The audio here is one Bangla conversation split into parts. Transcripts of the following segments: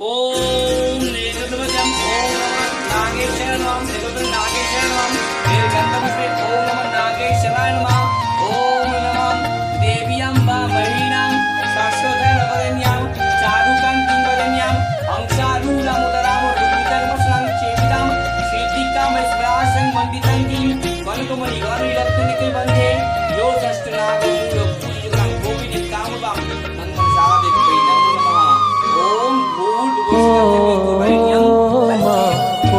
ఓం నేనుద్వజం ఓం నాగేశ్వర నామ. నేనుద్ర నాగేశ్వర నామ. నీలకంఠముఖే ఓం నమ నాగేశ్వరాయ నమ. ఓం నమ. దేవ్యాంబ మహీనాం శాశ్వత నవదన్యాం చారుకాం కింవదన్యాం హంసారూఢముదరామ రుద్రకర్మస్నాం చేపితాం శ్రీతికాం స్వరాసం వందితం కిం వనుకుమని వారు ఇలత్తునికి వందే యో షష్ఠు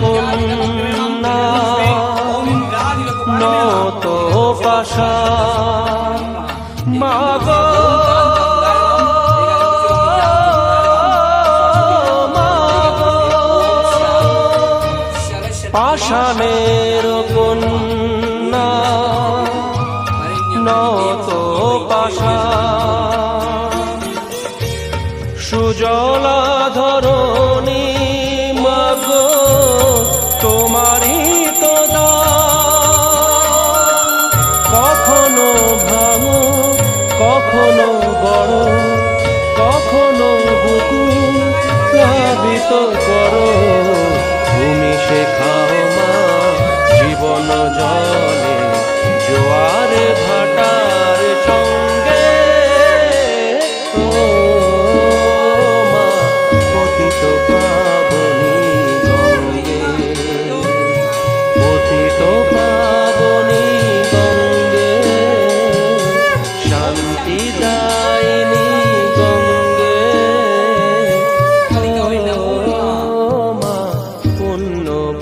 কন্যা নত পাশা। মাগ কখনো বড় কখনো বুকু প্লাবিত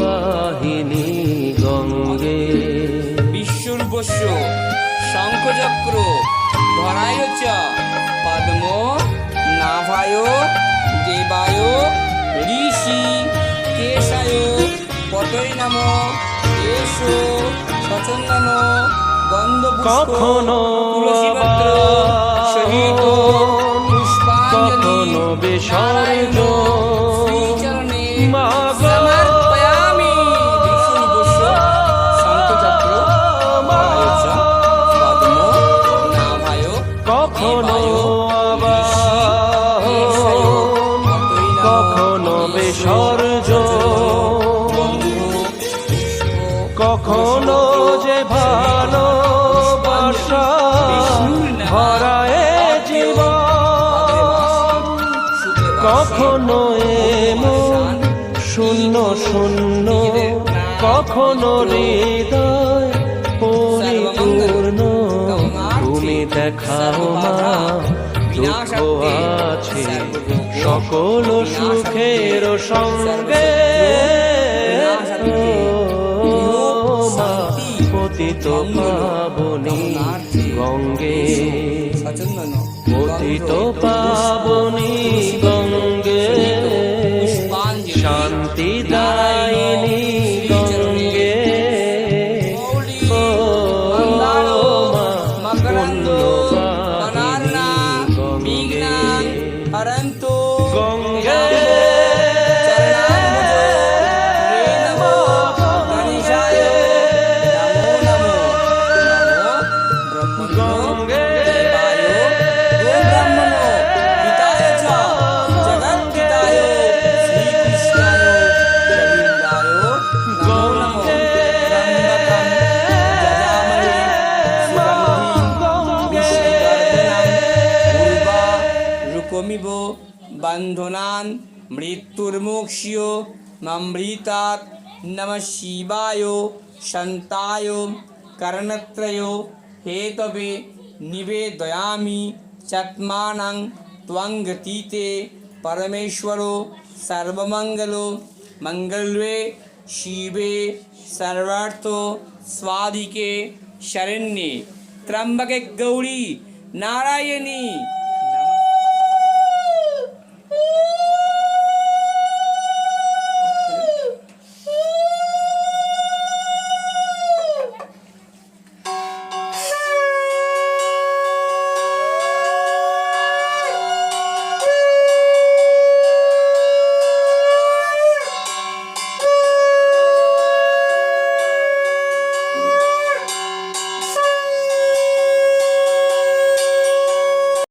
পুণ্যবাহিনী গঙ্গে। বিশ্বরূপস্য শঙ্খচক্র ধরায় চ পদ্ম নাভায় দেবায় ঋষি কেশায় পতৈ নাম এসো সচন্দন গন্ধপুষ্প কখনো তুলসীপত্র কখনো যে ভালোবাসা ভরায় জীবন, কখনো এমন শূন্য শূন্য, কখনো হৃদয় পরিপূর্ণ। তুমি দেখাও মা, দুঃখ আছে, সকল সুখের সঙ্গে। পতিত পাবনি গঙ্গে পতিত পাবনি গঙ্গে শান্তি দায়নি গঙ্গে ও গঙ্গে গঙ্গে কমিব বন্ধনান মৃত্যুর্মোক্ষীয় মমৃতাৎ নম শিবায় সন্তায় কর্ণত্রয় कर्णत्रयो हेतवे निवेदयामि चत्मानं त्वङ्गतीते परमेश्वरो सर्वमङ्गलो मङ्गल्वे शिवे सर्वार्थो स्वाधिके शरण्ये त्र्यम्बके गौरी नारायणी